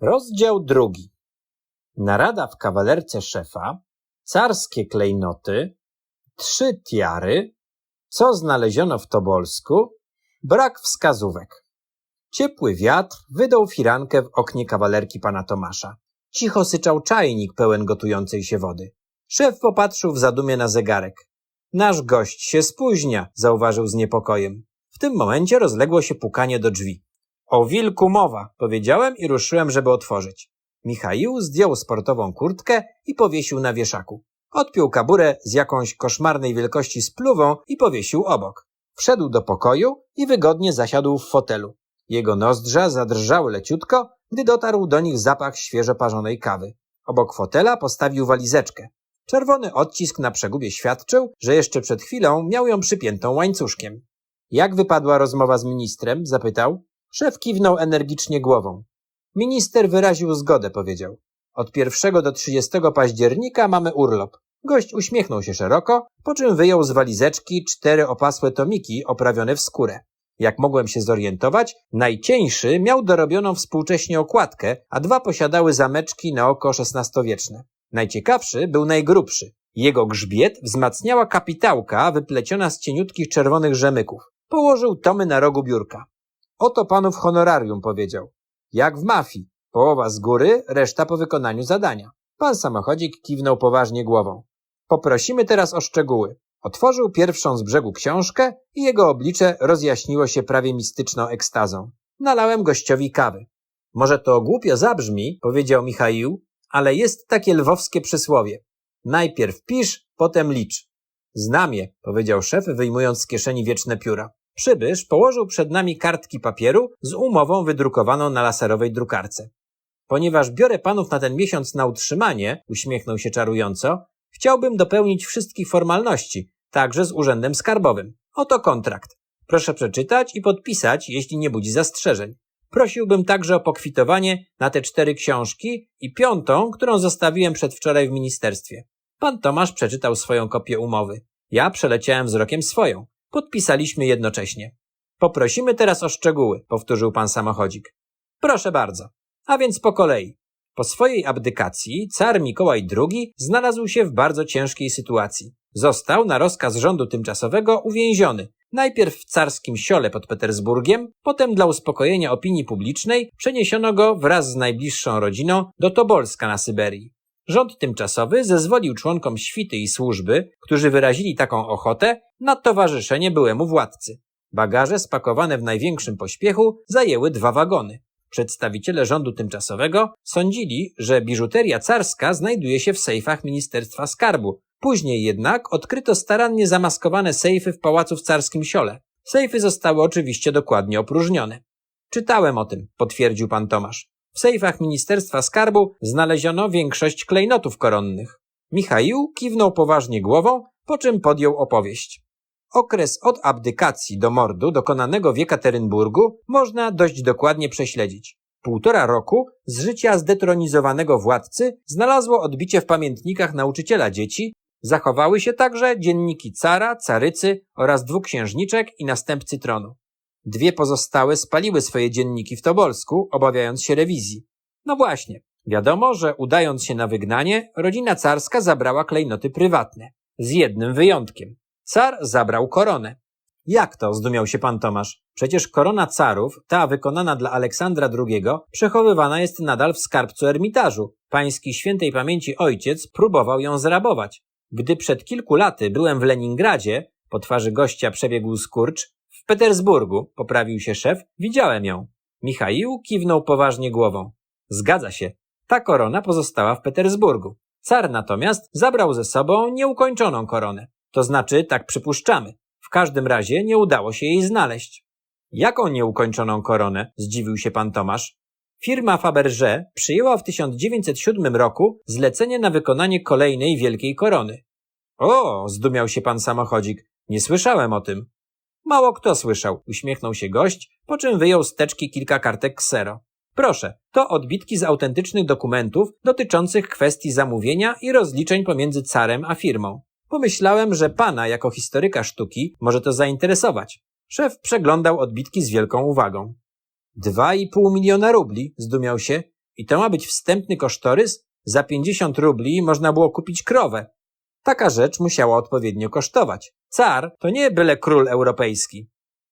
Rozdział drugi. Narada w kawalerce szefa, carskie klejnoty, trzy tiary, co znaleziono w Tobolsku, brak wskazówek. Ciepły wiatr wydał firankę w oknie kawalerki pana Tomasza. Cicho syczał czajnik pełen gotującej się wody. Szef popatrzył w zadumie na zegarek. Nasz gość się spóźnia, zauważył z niepokojem. W tym momencie rozległo się pukanie do drzwi. O wilku mowa, powiedziałem i ruszyłem, żeby otworzyć. Michaił zdjął sportową kurtkę i powiesił na wieszaku. Odpiął kaburę z jakąś koszmarnej wielkości spluwą i powiesił obok. Wszedł do pokoju i wygodnie zasiadł w fotelu. Jego nozdrza zadrżały leciutko, gdy dotarł do nich zapach świeżo parzonej kawy. Obok fotela postawił walizeczkę. Czerwony odcisk na przegubie świadczył, że jeszcze przed chwilą miał ją przypiętą łańcuszkiem. Jak wypadła rozmowa z ministrem? zapytał. Szef kiwnął energicznie głową. Minister wyraził zgodę, powiedział. Od 1 do 30 października mamy urlop. Gość uśmiechnął się szeroko, po czym wyjął z walizeczki cztery opasłe tomiki oprawione w skórę. Jak mogłem się zorientować, najcieńszy miał dorobioną współcześnie okładkę, a dwa posiadały zameczki na oko XVI-wieczne. Najciekawszy był najgrubszy. Jego grzbiet wzmacniała kapitałka wypleciona z cieniutkich czerwonych rzemyków. Położył tomy na rogu biurka. Oto panów honorarium, powiedział. Jak w mafii. Połowa z góry, reszta po wykonaniu zadania. Pan samochodzik kiwnął poważnie głową. Poprosimy teraz o szczegóły. Otworzył pierwszą z brzegu książkę i jego oblicze rozjaśniło się prawie mistyczną ekstazą. Nalałem gościowi kawy. Może to głupio zabrzmi, powiedział Michaił, ale jest takie lwowskie przysłowie. Najpierw pisz, potem licz. Znam je, powiedział szef, wyjmując z kieszeni wieczne pióra. Przybysz położył przed nami kartki papieru z umową wydrukowaną na laserowej drukarce. Ponieważ biorę panów na ten miesiąc na utrzymanie, uśmiechnął się czarująco, chciałbym dopełnić wszystkich formalności, także z urzędem skarbowym. Oto kontrakt. Proszę przeczytać i podpisać, jeśli nie budzi zastrzeżeń. Prosiłbym także o pokwitowanie na te cztery książki i piątą, którą zostawiłem przedwczoraj w ministerstwie. Pan Tomasz przeczytał swoją kopię umowy. Ja przeleciałem wzrokiem swoją. Podpisaliśmy jednocześnie. Poprosimy teraz o szczegóły, powtórzył pan samochodzik. Proszę bardzo. A więc po kolei. Po swojej abdykacji car Mikołaj II znalazł się w bardzo ciężkiej sytuacji. Został na rozkaz rządu tymczasowego uwięziony. Najpierw w carskim siole pod Petersburgiem, potem dla uspokojenia opinii publicznej przeniesiono go wraz z najbliższą rodziną do Tobolska na Syberii. Rząd tymczasowy zezwolił członkom świty i służby, którzy wyrazili taką ochotę, na towarzyszenie byłemu władcy. Bagaże spakowane w największym pośpiechu zajęły dwa wagony. Przedstawiciele rządu tymczasowego sądzili, że biżuteria carska znajduje się w sejfach Ministerstwa Skarbu. Później jednak odkryto starannie zamaskowane sejfy w pałacu w carskim siole. Sejfy zostały oczywiście dokładnie opróżnione. Czytałem o tym, potwierdził pan Tomasz. W sejfach Ministerstwa Skarbu znaleziono większość klejnotów koronnych. Michaił kiwnął poważnie głową, po czym podjął opowieść. Okres od abdykacji do mordu dokonanego w Jekaterynburgu można dość dokładnie prześledzić. Półtora roku z życia zdetronizowanego władcy znalazło odbicie w pamiętnikach nauczyciela dzieci, zachowały się także dzienniki cara, carycy oraz dwóch księżniczek i następcy tronu. Dwie pozostałe spaliły swoje dzienniki w Tobolsku, obawiając się rewizji. No właśnie, wiadomo, że udając się na wygnanie, rodzina carska zabrała klejnoty prywatne. Z jednym wyjątkiem. Car zabrał koronę. Jak to? zdumiał się pan Tomasz. Przecież korona carów, ta wykonana dla Aleksandra II, przechowywana jest nadal w skarbcu Ermitażu. Pański świętej pamięci ojciec próbował ją zrabować. Gdy przed kilku laty byłem w Leningradzie, po twarzy gościa przebiegł skurcz, w Petersburgu, poprawił się szef, widziałem ją. Michaił kiwnął poważnie głową. Zgadza się. Ta korona pozostała w Petersburgu. Car natomiast zabrał ze sobą nieukończoną koronę. To znaczy, tak przypuszczamy. W każdym razie nie udało się jej znaleźć. Jaką nieukończoną koronę? Zdziwił się pan Tomasz. Firma Fabergé przyjęła w 1907 roku zlecenie na wykonanie kolejnej wielkiej korony. O, zdumiał się pan samochodzik. Nie słyszałem o tym. Mało kto słyszał, uśmiechnął się gość, po czym wyjął z teczki kilka kartek ksero. Proszę, to odbitki z autentycznych dokumentów dotyczących kwestii zamówienia i rozliczeń pomiędzy carem a firmą. Pomyślałem, że pana jako historyka sztuki może to zainteresować. Szef przeglądał odbitki z wielką uwagą. Dwa i pół miliona rubli, zdumiał się. I to ma być wstępny kosztorys? Za 50 rubli można było kupić krowę. Taka rzecz musiała odpowiednio kosztować. Car to nie byle król europejski.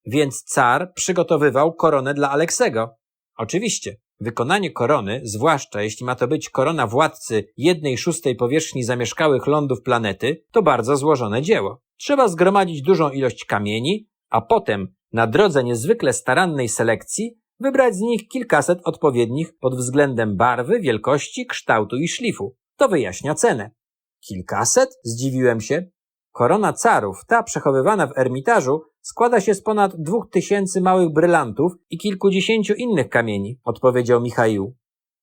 Więc car przygotowywał koronę dla Aleksego. Oczywiście, wykonanie korony, zwłaszcza jeśli ma to być korona władcy jednej szóstej powierzchni zamieszkałych lądów planety, to bardzo złożone dzieło. Trzeba zgromadzić dużą ilość kamieni, a potem, na drodze niezwykle starannej selekcji, wybrać z nich kilkaset odpowiednich pod względem barwy, wielkości, kształtu i szlifu. To wyjaśnia cenę. Kilkaset? Zdziwiłem się. Korona carów, ta przechowywana w ermitażu, składa się z ponad dwóch tysięcy małych brylantów i kilkudziesięciu innych kamieni, odpowiedział Michaił.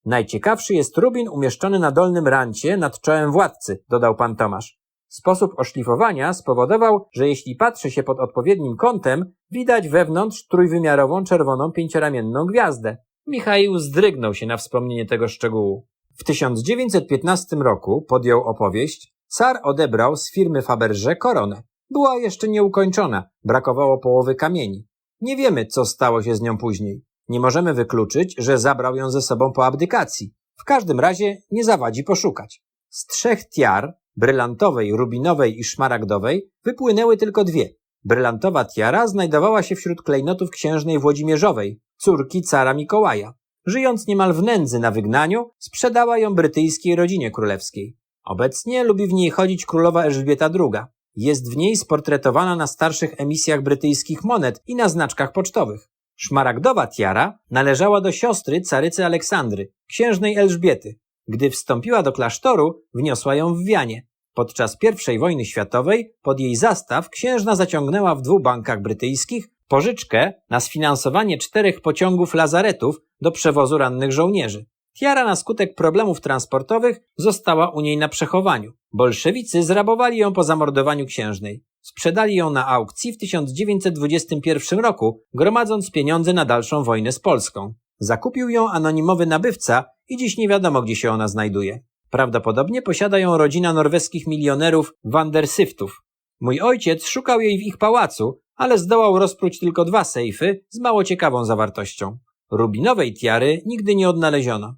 Najciekawszy jest rubin umieszczony na dolnym rancie nad czołem władcy, dodał pan Tomasz. Sposób oszlifowania spowodował, że jeśli patrzy się pod odpowiednim kątem, widać wewnątrz trójwymiarową czerwoną pięcioramienną gwiazdę. Michaił zdrygnął się na wspomnienie tego szczegółu. W 1915 roku podjął opowieść Car odebrał z firmy Faberże koronę. Była jeszcze nieukończona, brakowało połowy kamieni. Nie wiemy, co stało się z nią później. Nie możemy wykluczyć, że zabrał ją ze sobą po abdykacji. W każdym razie nie zawadzi poszukać. Z trzech tiar, brylantowej, rubinowej i szmaragdowej, wypłynęły tylko dwie. Brylantowa tiara znajdowała się wśród klejnotów księżnej Włodzimierzowej, córki cara Mikołaja. Żyjąc niemal w nędzy na wygnaniu, sprzedała ją brytyjskiej rodzinie królewskiej. Obecnie lubi w niej chodzić królowa Elżbieta II. Jest w niej sportretowana na starszych emisjach brytyjskich monet i na znaczkach pocztowych. Szmaragdowa tiara należała do siostry carycy Aleksandry, księżnej Elżbiety. Gdy wstąpiła do klasztoru, wniosła ją w wianie. Podczas I wojny światowej pod jej zastaw księżna zaciągnęła w dwóch bankach brytyjskich pożyczkę na sfinansowanie czterech pociągów lazaretów do przewozu rannych żołnierzy. Tiara na skutek problemów transportowych została u niej na przechowaniu. Bolszewicy zrabowali ją po zamordowaniu księżnej. Sprzedali ją na aukcji w 1921 roku, gromadząc pieniądze na dalszą wojnę z Polską. Zakupił ją anonimowy nabywca i dziś nie wiadomo, gdzie się ona znajduje. Prawdopodobnie posiada ją rodzina norweskich milionerów Van der Syftów. Mój ojciec szukał jej w ich pałacu, ale zdołał rozpróć tylko dwa sejfy z mało ciekawą zawartością. Rubinowej tiary nigdy nie odnaleziono.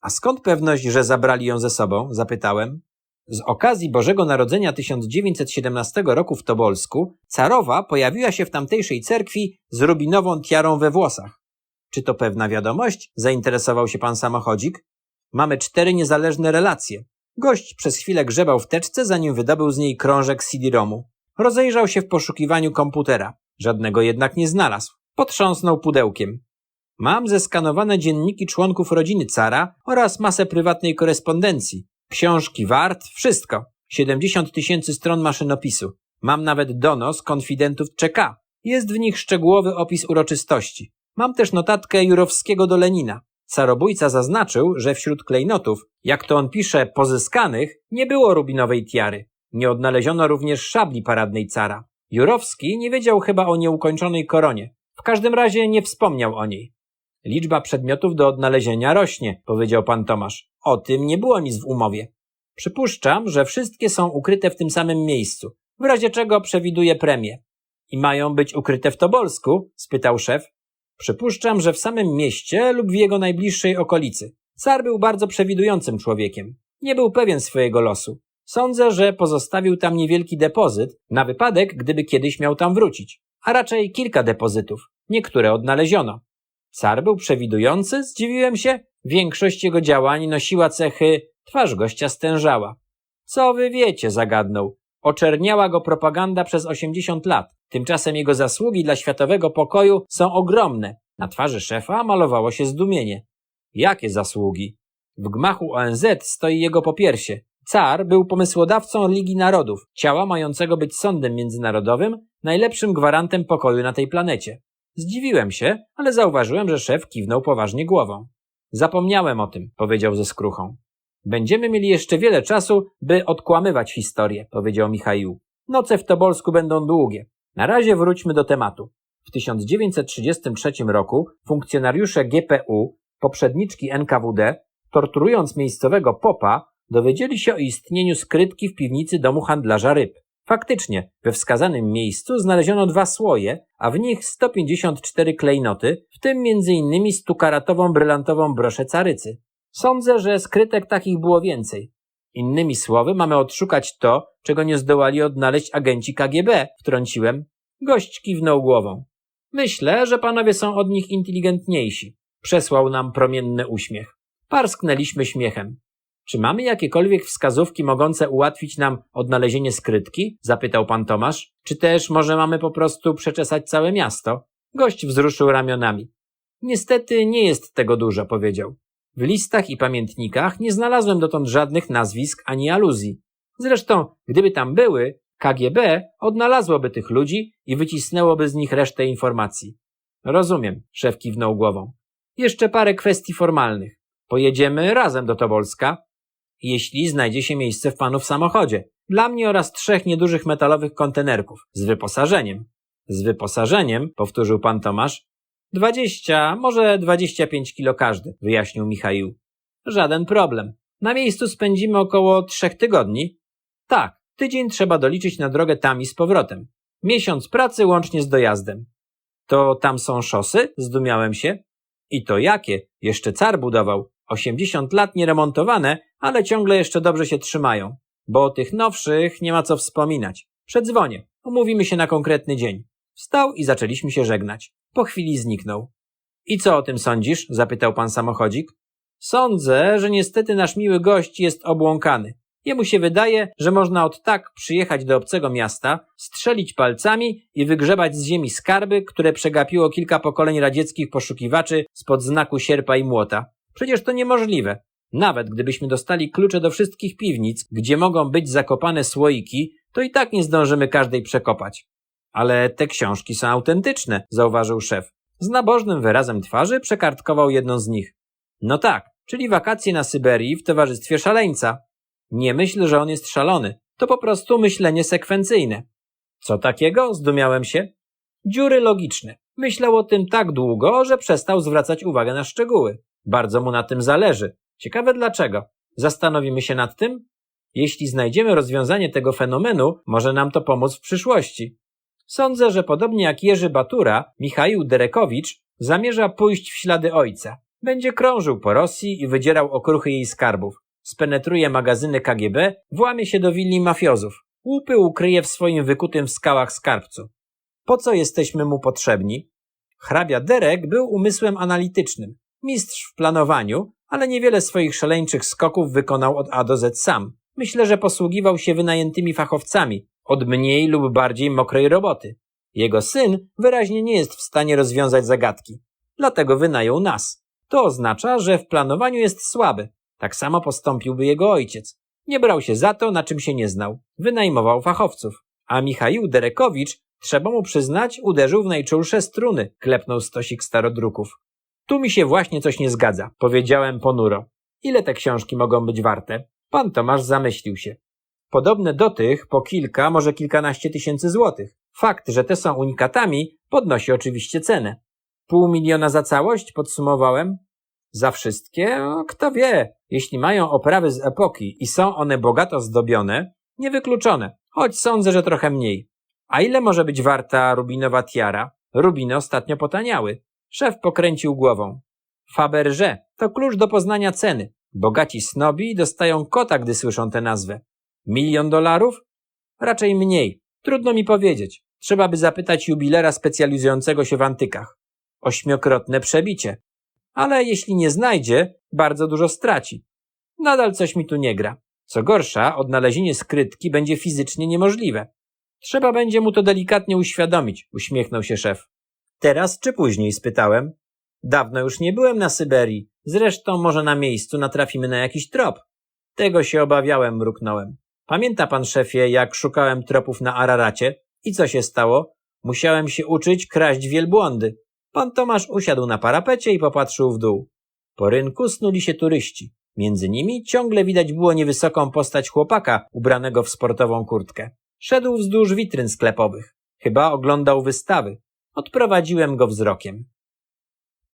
A skąd pewność, że zabrali ją ze sobą? zapytałem. Z okazji Bożego Narodzenia 1917 roku w Tobolsku, carowa pojawiła się w tamtejszej cerkwi z rubinową tiarą we włosach. Czy to pewna wiadomość? zainteresował się pan samochodzik. Mamy cztery niezależne relacje. Gość przez chwilę grzebał w teczce, zanim wydobył z niej krążek CD-ROMu. Rozejrzał się w poszukiwaniu komputera. Żadnego jednak nie znalazł. Potrząsnął pudełkiem. Mam zeskanowane dzienniki członków rodziny cara oraz masę prywatnej korespondencji. Książki wart, wszystko. 70 tysięcy stron maszynopisu. Mam nawet donos konfidentów czeka. Jest w nich szczegółowy opis uroczystości. Mam też notatkę Jurowskiego do Lenina. Carobójca zaznaczył, że wśród klejnotów, jak to on pisze, pozyskanych, nie było rubinowej tiary. Nie odnaleziono również szabli paradnej cara. Jurowski nie wiedział chyba o nieukończonej koronie. W każdym razie nie wspomniał o niej. Liczba przedmiotów do odnalezienia rośnie, powiedział pan Tomasz. O tym nie było nic w umowie. Przypuszczam, że wszystkie są ukryte w tym samym miejscu, w razie czego przewiduję premię. I mają być ukryte w Tobolsku? spytał szef. Przypuszczam, że w samym mieście lub w jego najbliższej okolicy. Car był bardzo przewidującym człowiekiem. Nie był pewien swojego losu. Sądzę, że pozostawił tam niewielki depozyt na wypadek, gdyby kiedyś miał tam wrócić. A raczej kilka depozytów. Niektóre odnaleziono. Car był przewidujący? Zdziwiłem się. Większość jego działań nosiła cechy, twarz gościa stężała. Co wy wiecie? zagadnął. Oczerniała go propaganda przez 80 lat. Tymczasem jego zasługi dla światowego pokoju są ogromne. Na twarzy szefa malowało się zdumienie. Jakie zasługi? W gmachu ONZ stoi jego popiersie. Car był pomysłodawcą Ligi Narodów, ciała mającego być sądem międzynarodowym, najlepszym gwarantem pokoju na tej planecie. Zdziwiłem się, ale zauważyłem, że szef kiwnął poważnie głową. Zapomniałem o tym, powiedział ze skruchą. Będziemy mieli jeszcze wiele czasu, by odkłamywać historię, powiedział Michaił. Noce w Tobolsku będą długie. Na razie wróćmy do tematu. W 1933 roku funkcjonariusze GPU, poprzedniczki NKWD, torturując miejscowego popa, dowiedzieli się o istnieniu skrytki w piwnicy domu handlarza ryb. Faktycznie, we wskazanym miejscu znaleziono dwa słoje, a w nich 154 klejnoty, w tym m.in. stukaratową brylantową broszę carycy. Sądzę, że skrytek takich było więcej. Innymi słowy, mamy odszukać to, czego nie zdołali odnaleźć agenci KGB, wtrąciłem. Gość kiwnął głową. Myślę, że panowie są od nich inteligentniejsi. Przesłał nam promienny uśmiech. Parsknęliśmy śmiechem. Czy mamy jakiekolwiek wskazówki mogące ułatwić nam odnalezienie skrytki? zapytał pan Tomasz. Czy też może mamy po prostu przeczesać całe miasto? Gość wzruszył ramionami. Niestety nie jest tego dużo, powiedział. W listach i pamiętnikach nie znalazłem dotąd żadnych nazwisk ani aluzji. Zresztą, gdyby tam były, KGB odnalazłoby tych ludzi i wycisnęłoby z nich resztę informacji. Rozumiem, szef kiwnął głową. Jeszcze parę kwestii formalnych. Pojedziemy razem do Tobolska, jeśli znajdzie się miejsce w panu w samochodzie. Dla mnie oraz trzech niedużych metalowych kontenerków z wyposażeniem. Z wyposażeniem, powtórzył pan Tomasz. Dwadzieścia, może dwadzieścia pięć kilo każdy, wyjaśnił Michał. Żaden problem. Na miejscu spędzimy około trzech tygodni. Tak, tydzień trzeba doliczyć na drogę tam i z powrotem. Miesiąc pracy łącznie z dojazdem. To tam są szosy? Zdumiałem się. I to jakie? Jeszcze car budował. 80 lat nieremontowane, ale ciągle jeszcze dobrze się trzymają. Bo o tych nowszych nie ma co wspominać. Przedzwonię. Umówimy się na konkretny dzień. Wstał i zaczęliśmy się żegnać. Po chwili zniknął. I co o tym sądzisz? zapytał pan samochodzik. Sądzę, że niestety nasz miły gość jest obłąkany. Jemu się wydaje, że można od tak przyjechać do obcego miasta, strzelić palcami i wygrzebać z ziemi skarby, które przegapiło kilka pokoleń radzieckich poszukiwaczy spod znaku sierpa i młota. Przecież to niemożliwe. Nawet gdybyśmy dostali klucze do wszystkich piwnic, gdzie mogą być zakopane słoiki, to i tak nie zdążymy każdej przekopać. Ale te książki są autentyczne, zauważył szef. Z nabożnym wyrazem twarzy przekartkował jedną z nich. No tak, czyli wakacje na Syberii w towarzystwie szaleńca. Nie myśl, że on jest szalony. To po prostu myślenie sekwencyjne. Co takiego? Zdumiałem się. Dziury logiczne. Myślał o tym tak długo, że przestał zwracać uwagę na szczegóły. Bardzo mu na tym zależy. Ciekawe dlaczego. Zastanowimy się nad tym? Jeśli znajdziemy rozwiązanie tego fenomenu, może nam to pomóc w przyszłości. Sądzę, że podobnie jak Jerzy Batura, Michał Derekowicz zamierza pójść w ślady ojca. Będzie krążył po Rosji i wydzierał okruchy jej skarbów. Spenetruje magazyny KGB, włamie się do willi mafiozów. Łupy ukryje w swoim wykutym w skałach skarbcu. Po co jesteśmy mu potrzebni? Hrabia Derek był umysłem analitycznym, mistrz w planowaniu, ale niewiele swoich szaleńczych skoków wykonał od A do Z sam. Myślę, że posługiwał się wynajętymi fachowcami, od mniej lub bardziej mokrej roboty. Jego syn wyraźnie nie jest w stanie rozwiązać zagadki. Dlatego wynajął nas. To oznacza, że w planowaniu jest słaby. Tak samo postąpiłby jego ojciec. Nie brał się za to, na czym się nie znał. Wynajmował fachowców. A Michał Derekowicz, trzeba mu przyznać, uderzył w najczulsze struny, klepnął stosik starodruków. Tu mi się właśnie coś nie zgadza, powiedziałem ponuro. Ile te książki mogą być warte? Pan Tomasz zamyślił się. Podobne do tych po kilka, może kilkanaście tysięcy złotych. Fakt, że te są unikatami, podnosi oczywiście cenę. Pół miliona za całość, podsumowałem. Za wszystkie? O, kto wie. Jeśli mają oprawy z epoki i są one bogato zdobione, niewykluczone, choć sądzę, że trochę mniej. A ile może być warta rubinowa tiara? Rubiny ostatnio potaniały. Szef pokręcił głową. Faberże to klucz do poznania ceny. Bogaci snobi dostają kota, gdy słyszą tę nazwę. Milion dolarów? Raczej mniej. Trudno mi powiedzieć. Trzeba by zapytać jubilera specjalizującego się w antykach. Ośmiokrotne przebicie. Ale jeśli nie znajdzie, bardzo dużo straci. Nadal coś mi tu nie gra. Co gorsza, odnalezienie skrytki będzie fizycznie niemożliwe. Trzeba będzie mu to delikatnie uświadomić, uśmiechnął się szef. Teraz czy później? spytałem. Dawno już nie byłem na Syberii. Zresztą może na miejscu natrafimy na jakiś trop. Tego się obawiałem, mruknąłem. Pamięta pan, szefie, jak szukałem tropów na Araracie? I co się stało? Musiałem się uczyć kraść wielbłądy. Pan Tomasz usiadł na parapecie i popatrzył w dół. Po rynku snuli się turyści. Między nimi ciągle widać było niewysoką postać chłopaka ubranego w sportową kurtkę. Szedł wzdłuż witryn sklepowych. Chyba oglądał wystawy. Odprowadziłem go wzrokiem.